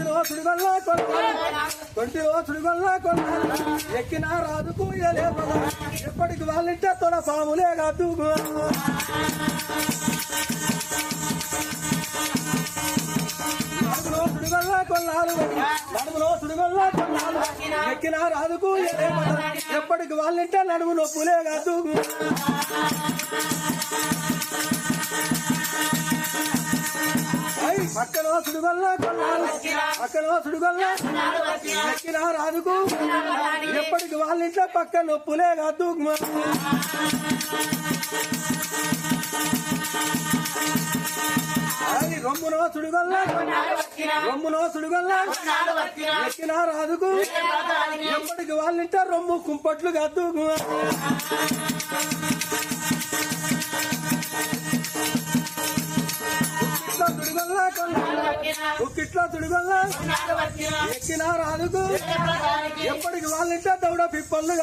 కొంటిలో సుడిగొల్ల కొన్నాను కొంటిలో సుడిగొల్ల కొన్నాను ఎక్కిన రాజుకు ఎలే పద ఎప్పటికి వాళ్ళింటే తొడ పాములే కాదు నడుములో సుడిగొల్ల కొన్నాను నడుములో సుడిగొల్ల కొన్నాను ఎక్కిన రాజుకు ఎలే ఎప్పటికి వాళ్ళింటే నడుము నొప్పులే కాదు ఐ, పక్కన సుడిగొల్ల కొన్నాను పక్కన సుడిగొల్ల ఎక్కిన రాజుకు ఎప్పటికి వాళ్ళ ఇంట్లో పక్క నొప్పులే కాదు. రొమ్మునో సుడిగొల్ల రొమ్మునో సుడిగొల్ల ఎక్కిన రాజుకు ఎప్పటికి వాళ్ళింటే రొమ్ము కుంపట్లు కాదు. ఉక్కిట్లో ఎక్కిన రాజుకు ఎప్పటికి వాళ్ళింటే దౌడ పిప్పళ్ళు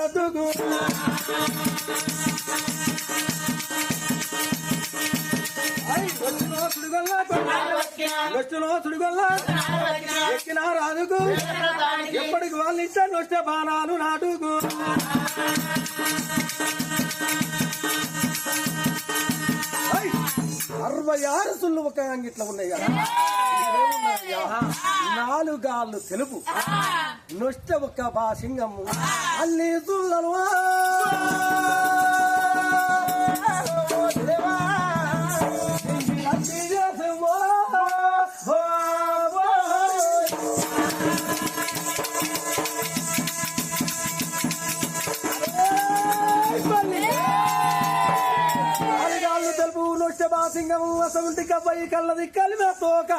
సుడిగొల్ల వచ్చినో సుడిగొల్ల ఎక్కిన రాజుకు ఎప్పటికి వాళ్ళింటే నొచ్చే బాణాలు నాటుకు. అరవై సుళ్ళు ఒక ఇట్లా ఉన్నాయి నాలుగాళ్ళు తెలుపు. నొష్ట ఒక బాసింగము అల్లి సుళ్ళలు సింగము అసలు కబ్బయి కళ్ళది కలిమే తోక.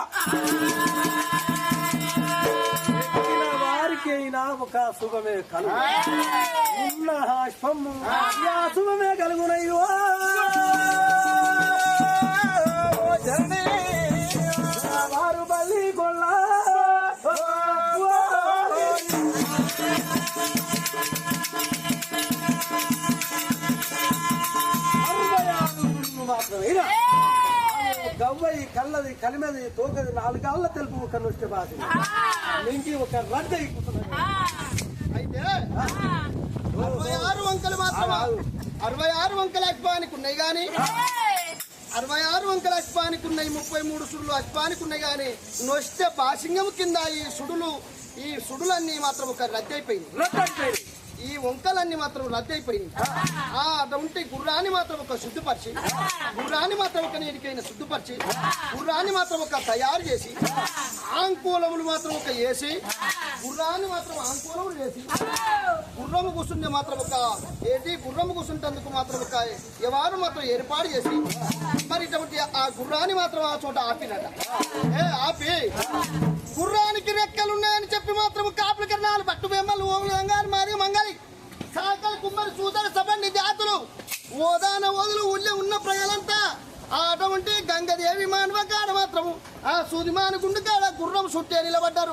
వారికైనా ఒక శుభమే కలుగు. ఉన్న హాష్పము యా శుభమే కలుగునయ్యో. జరణి గవ్వయి కళ్ళది కలిమది తోకది నాలుగాళ్ళ తెలుపు ఒక నృష్టి బాధ మించి ఒక రద్ద అయితే అరవై ఆరు వంకలు మాత్రం అరవై ఆరు వంకల అక్పానికి ఉన్నాయి గాని? అరవై ఆరు వంకల అక్పానికి ఉన్నాయి ముప్పై మూడు సుడులు అక్పానికి ఉన్నాయి గాని నొస్తే బాసింగం కింద ఈ సుడులు ఈ సుడులన్నీ మాత్రం ఒక రద్దయిపోయింది. ఈ వంకలన్నీ మాత్రం రద్దయిపోయింది ఆ ఉంటే గుర్రాన్ని మాత్రం ఒక శుద్ధిపరిచి గుర్రాన్ని మాత్రం ఒక నీటికైనా శుద్ధిపరిచి గుర్రాన్ని మాత్రం ఒక తయారు చేసి ఆంకూలములు మాత్రం ఒక వేసి గుర్రాన్ని మాత్రం ఆంకూలములు వేసి గుర్రము కూర్చుంటే మాత్రం ఒక ఏంటి గుర్రము కూర్చుంటేందుకు మాత్రం ఒక ఎవరు మాత్రం ఏర్పాటు చేసి మరి ఇటువంటి ఆ గుర్రాన్ని మాత్రం ఆ చోట ఆపినట. ఏ ఆపి. గుర్రానికి రెక్కలు ఉన్నాయని చెప్పి మాత్రం కాపుల కిరణాలు పట్టు బెమ్మలు ఓములు అంగారు మరి సాకల కుమ్మరి సూదర సభ జాతులు ఓదాన ఓదులు ఉల్లి ఉన్న ప్రజలంతా అటువంటి గంగదేవి మానవ కాడ మాత్రము. ఆ సూదిమాన గుండు కాడ గుర్రం చుట్టే నిలబడ్డారు.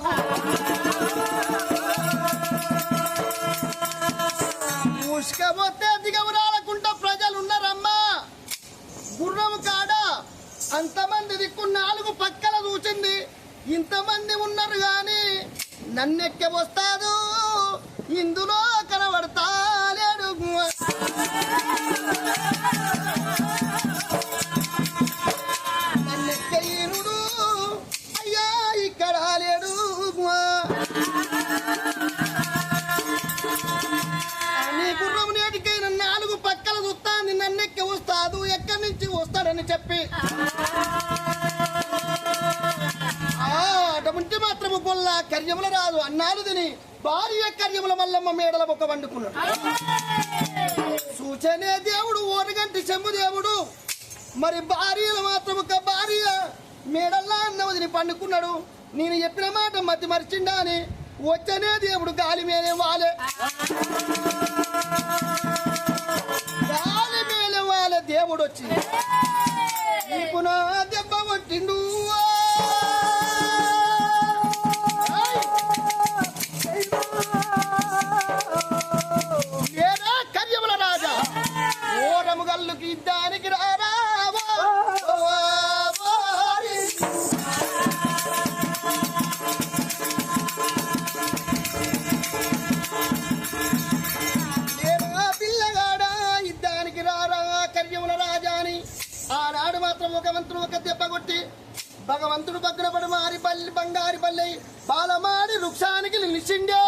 ముసుకపోతే దిగవరాలకుంట ప్రజలున్నారమ్మా. గుర్రం కాడ అంతమంది దిక్కు నాలుగు పక్కల చూచింది. ఇంతమంది ఉన్నారు కానీ నన్నెక్కే వస్తాదు ఇందులో కనబడతా లేడు అయ్యా ఇక్కడ లేడు నీ గుర్రం నేటికైనా నాలుగు పక్కల చూస్తాను నన్నెక్కి వస్తాదు ఎక్కడి నుంచి వస్తాడని చెప్పి. ఆ, అటువంటి మాత్రము గొల్ల కర్యముల రాదు అన్నాలు తిని భార్య కర్యముల మల్లమ్మ మేడల ఒక వండుకున్నాడు. సూచనే దేవుడు ఓనగంటి చెమ్ము దేవుడు. మరి భార్యలు మాత్రం ఒక భార్య. మేడల్లా అన్న వదిలి పండుకున్నాడు. నేను చెప్పిన మాట మతి మరిచిండా అని. వచ్చనే దేవుడు గాలి మేలే వాలే. గాలి మేలే వాలే దేవుడు వచ్చి. నీకు నా దెబ్బ కొట్టిండు కళ్ళుకి దానికి ఆనాడు మాత్రం ఒక ఒక కొట్టి భగవంతుడు పక్కన పడి మారి పల్లి బంగారి పల్లె బాలమాడి వృక్షానికి నిలిచిండే.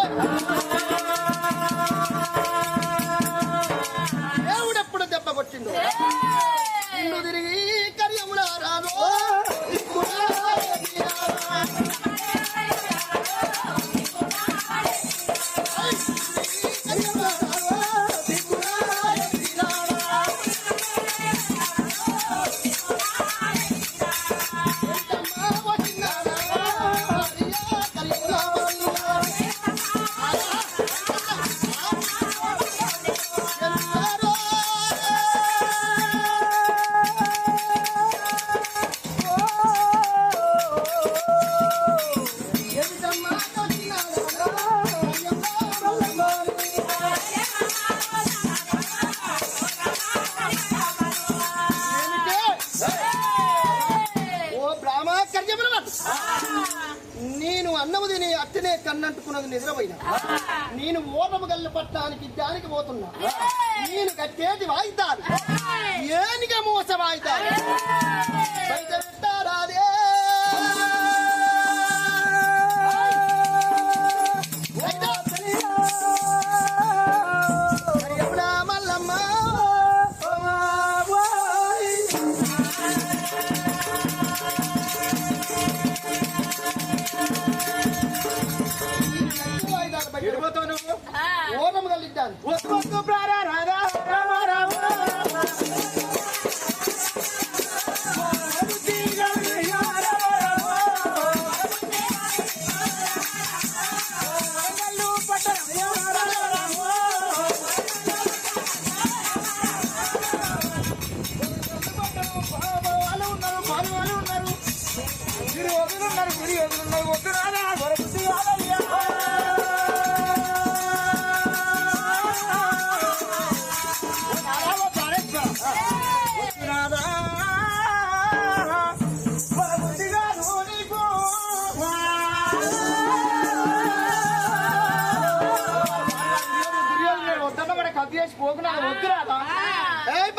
అన్నము తిని అట్టనే కన్నంటుకున్నది నిద్రపోయినా. నేను ఓటము గల్లు పట్టడానికి దానికి పోతున్నా. నేను కట్టేది వాయిద్దాలు ఏనిక మోస వాయిద్దాలు ఓటము గల్లిద్దాను ఏయ్ బామ్మ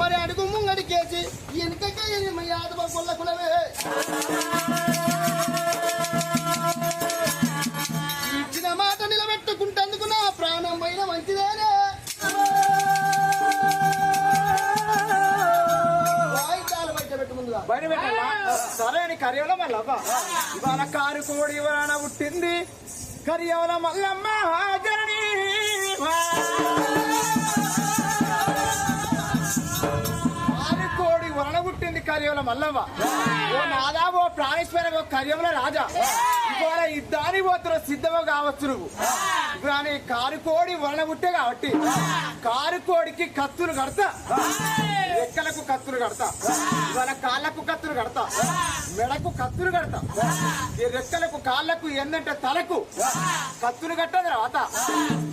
మరి అడుగు ముంగడికేసి వెనుకగా యాదవ కొల్ల కులవే ఇచ్చిన మాట నిలబెట్టుకుంటేందుకు నా ప్రాణం పైన మంచిదేనే. వాయిద్యాలు బయట పెట్టు బయట సరే అని మల్లమ్మ ఇవాళ కారు కోడి ఇవాళ పుట్టింది. కరియవల మల్లమ్మ జనని పుట్టింది మల్లమ్మ. ఓ నాదా ఓ ప్రాణేశ్వర ఓ కరియోల రాజా. ఇవాళ ఇద్దాని పోతున్న సిద్ధము కావచ్చు నువ్వు. కానీ కారుకోడి వలన పుట్టే కాబట్టి కారుకోడికి కత్తులు కడతా. రెక్కలకు కత్తులు కడతా. వాళ్ళ కాళ్ళకు కత్తులు కడతా. మెడకు కత్తులు కడతా. ఈ రెక్కలకు కాళ్ళకు ఏందంటే తలకు. కత్తులు కట్టదు తర్వాత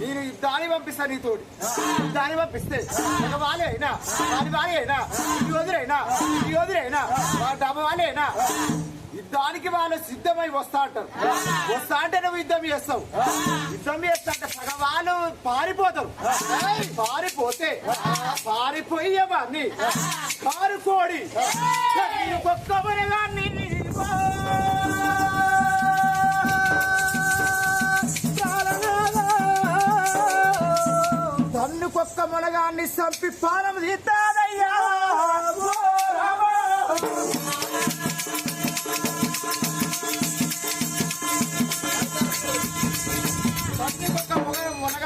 నేను దాని పంపిస్తా నీ తోడి దాని పంపిస్తే ఒక వాలి అయినా వాడి వాలి అయినా ఈ వదిలైనా ఈ వదిలైనా వాళ్ళ డబ్బ వాలి అయినా. దానికి వాళ్ళు సిద్ధమై వస్తా అంటారు. వస్తా అంటే నువ్వు యుద్ధం చేస్తావు. యుద్ధం చేస్తా అంటే సగం వాళ్ళు పారిపోతారు. పారిపోతే పారిపోయేవాడిని. పారుకోడి ఒక్కమనగాన్ని తన్ను కొక్క మొనగాన్ని చంపి పానం తీస్తాడు?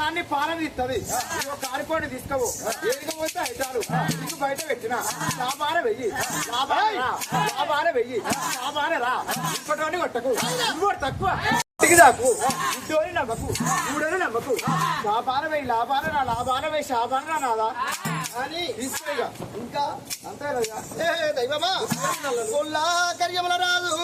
మొనగాన్ని పాలన ఇస్తుంది కారిపోయిన తీసుకోవు ఏదిగా పోతే అయితారు నీకు బయట పెట్టిన లాభాన వెయ్యి లాభాన వెయ్యి లాభాన రా ఇప్పటి కొట్టకు ఇంకోటి తక్కువ ఇంటికి దాకు ఇద్దోని నమ్మకు మూడోని నమ్మకు లాభాన వెయ్యి లాభాన వెయ్యి శాభాన నాదా అని ఇక ఇంకా అంతే కదా దైవమా కొల్లా కర్యముల రాదు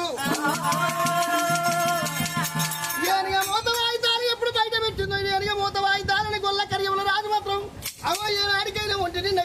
అవ్వ ఏ ఆడికైనా ఉంటే నిన్న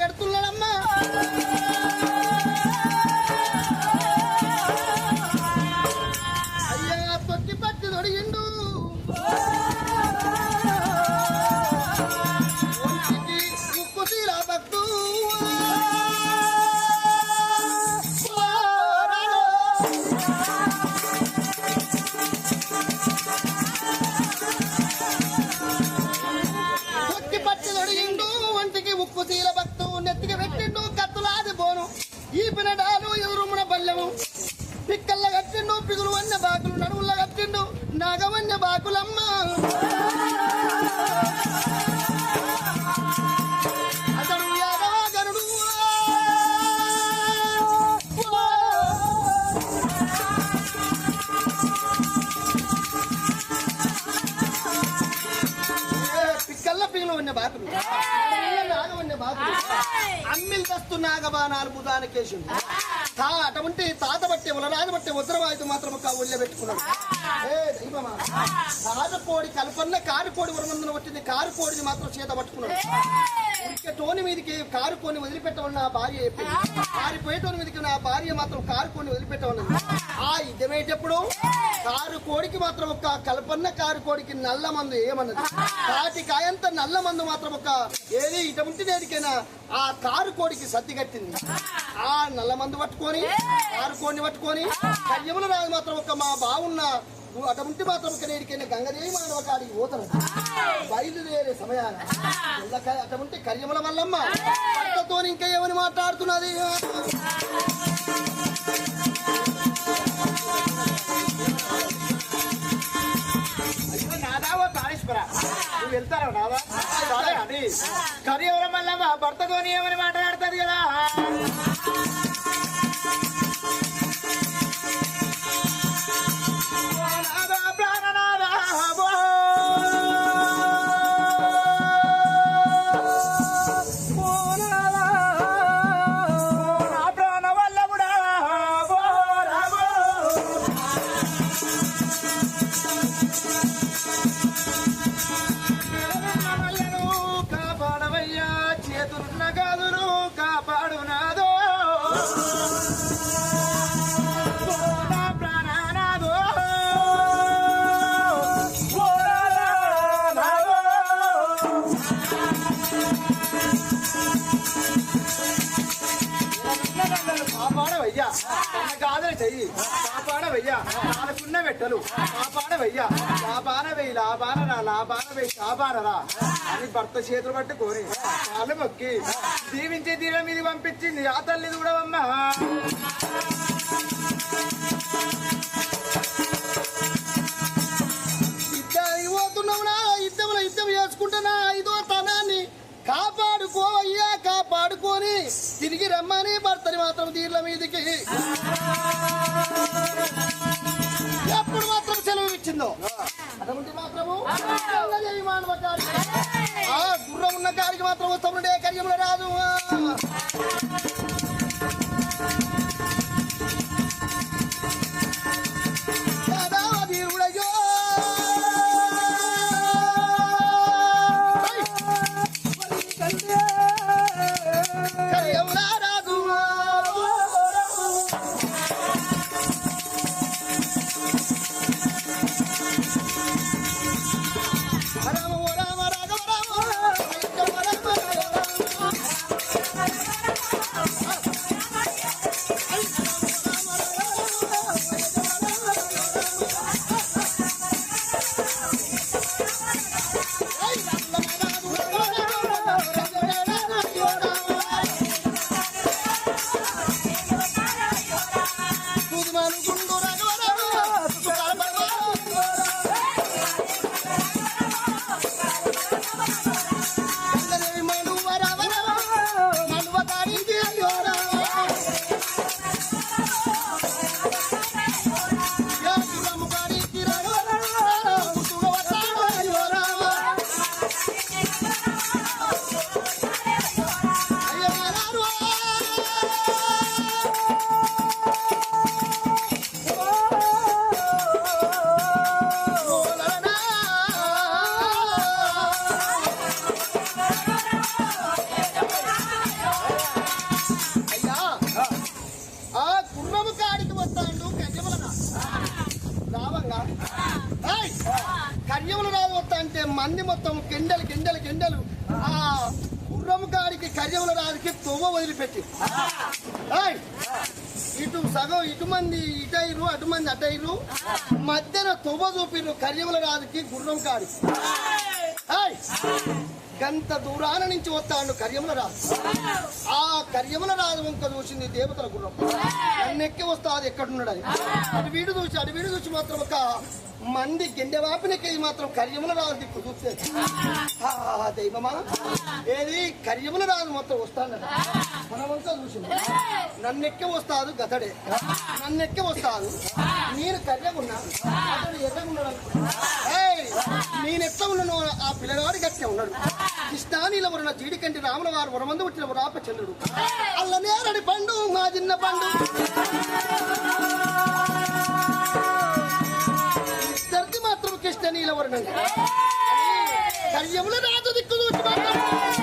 పిక్కల్ల పిగులు ఉన్న బాకులు నాగవన్య బాకులు అమ్మిల్ దస్తు నాగబాణాలు బుధానికేసిండు తా అటువంటి తాత బట్టే ఉలరాజు బట్టే ఉత్తరవాయుధం మాత్రం ఒక ఒళ్ళే పెట్టుకున్నాడు. ఏ దైవమా కారుకోడి కల్పన్న కారుకోడి ఉరమందున వచ్చింది కారుకోడిని మాత్రం చేత పట్టుకున్నాడు. టోని మీదకి కారుకోని వదిలిపెట్టమని నా భార్య చెప్పింది. పారిపోయేటోని మీదకి నా భార్య మాత్రం కారు కొన్ని వదిలిపెట్టమన్నది. ఆ యుద్ధమేటప్పుడు కారు కోడికి మాత్రం ఒక కల్పన్న కారు కోడికి నల్ల మందు ఏమన్నది? కాటి కాయంత నల్ల మందు మాత్రం ఒక ఏది ఇటువంటి దేనికైనా ఆ కారు కోడికి సర్ది కట్టింది. ఆ నల్ల మందు పట్టుకొని కారు కోడిని పట్టుకొని కయ్యముల రాజు మాత్రం ఒక మా బావున్న అటువంటి మాత్రం ఒక నేడికైనా గంగదేవి మానవ కాడికి పోతాను బయలుదేరే సమయాన ఎల్లకాయ అటువంటి కర్యముల మల్లమ్మ భర్తతో ఇంకా ఏమని మాట్లాడుతున్నది? నువ్వు వెళ్తారా నాదా? సరే అది కరి ఎవరం వల్ల మా భర్తతోని ఏమని మాట్లాడుతుంది కదా? గాదులు చెయ్యి. కాపాడవయ్యా. నాలుగున్న పెట్టలు కాపాడవయ్యా. లాభానవయ్యి వెయ్యి లాభానవయ్యి కాపాడరా. అని భర్త చేతులు పట్టుకొని కాళ్ళు మొక్కి దీవించే తీరం ఇది పంపించింది ఆ తల్లిది కూడా అమ్మా తిరిగి రమ్మని భర్తని మాత్రం తీర్ల మీదికి. ఎప్పుడు మాత్రం సెలవు ఇచ్చిందో? అటువంటి మాత్రము మానవ. ఆ గుర్రం ఉన్న కాడికి మాత్రం వస్తాముండే కార్యంలో రాదు. ఇటుమంది మంది ఇటైరు అటు మంది అటైరు మధ్యన తొవ్వ చూపిరు కర్యముల రాజుకి గుర్రం కాడి. గంత దూరాన నుంచి వస్తాడు కర్యముల రాజు. ఆ కర్యముల రాజు వంక చూసింది దేవతల గుర్రం. నన్నెక్కి వస్తాది ఎక్కడున్నాడు అది? అటు వీడు చూసి అటు వీడు చూసి మాత్రం ఒక మంది గిండె వాపినకి మాత్రం కర్యముల రాజు దిక్కు చూస్తే దైవమా? ఏది? కర్యముల రాజు మొత్తం వస్తాడు మనమంతా చూసింది నన్నెక్కి వస్తాదు గతడే. నన్నెక్కి వస్తాదు నేను కర్యగున్నా? అతడు ఎర్రగున్నాడు అనుకున్నా. ఏయ్, నేను ఎట్లా ఆ పిల్లగాడి గట్టే ఉన్నాడు. కృష్ణానీల వరుణ జీడికంటి రాముల వారు వరమందు వచ్చిన రాప చంద్రుడు. అల్ల నేరడి పండు మా చిన్న పండు. ఇద్దరిది మాత్రం కృష్ణనీల వరుణ. కర్యముల రాజు దిక్కు చూసి మాట్లాడు.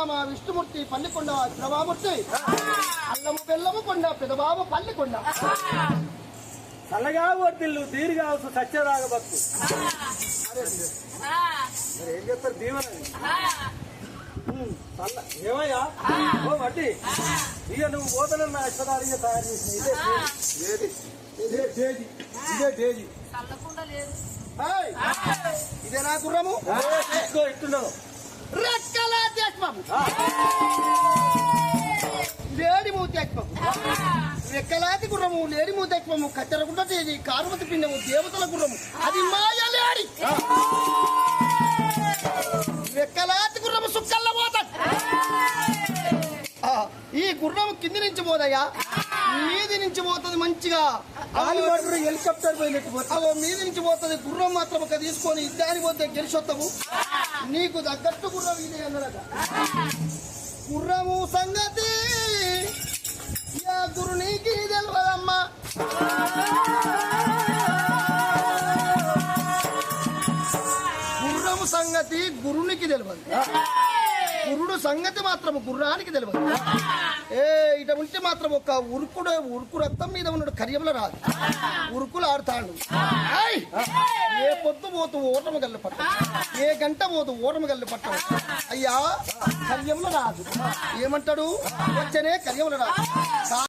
పరమదామ విష్ణుమూర్తి పల్లికొండ ప్రభామూర్తి. అల్లము బెల్లము కొండ పెదబాబు పల్లికొండ. చల్లగా వర్తిల్లు దీర్ఘాసు సత్యరాగ భక్తు. మరి ఏం చెప్తారు చల్ల ఏమయ్యా? ఓ వడ్డీ. ఇక నువ్వు పోతనన్న అశ్వదారిగా తయారు చేసిన ఇదే. ఇదే తేజీ ఇదే! ఇదే నా గుర్రము? తీసుకో ఇట్టున్నావు రెక్కల దేశబాబు లేడి మూతేక్పము రెక్కలాది గుర్రము లేడి మూతేక్పము కట్టెరగుంట తేజీ కారుమతి పిండము దేవతల గుర్రము. అది మాయ లేడి. గుర్రము సుక్కల్ల పోతాడు ఈ గుర్రం కింది నుంచి పోదయ్యా మీది నుంచి పోతుంది మంచిగా. ఆలిమర్రు హెలికాప్టర్ పోయినట్టు మీది నుంచి పోతుంది. గుర్రం మాత్రం ఒక తీసుకొని ఇద్దాని పోతే గెలిచొస్తావు నీకు తగ్గట్టు గుర్రం ఇది అన్నదట గుర్రము సంగతి గురు నీకు తెలియదమ్మా గుర్రము సంగతి గురునికి తెలియదు గురుడు సంగతి మాత్రం గుర్రానికి తెలియదు ఏ ఇట ఉంటే మాత్రం ఒక ఉరుకుడు ఉరుకు రక్తం మీద ఉన్నాడు కర్యంలో రాదు. ఉరుకులు ఆడుతాడు ఏ పొద్దు పోతూ ఓటమి గల్లి పట్ట ఏ గంట పోతూ ఓటమి గల్లి పట్ట అయ్యా కర్యంలో రాదు. ఏమంటాడు? వచ్చనే కర్యంలో రాదు.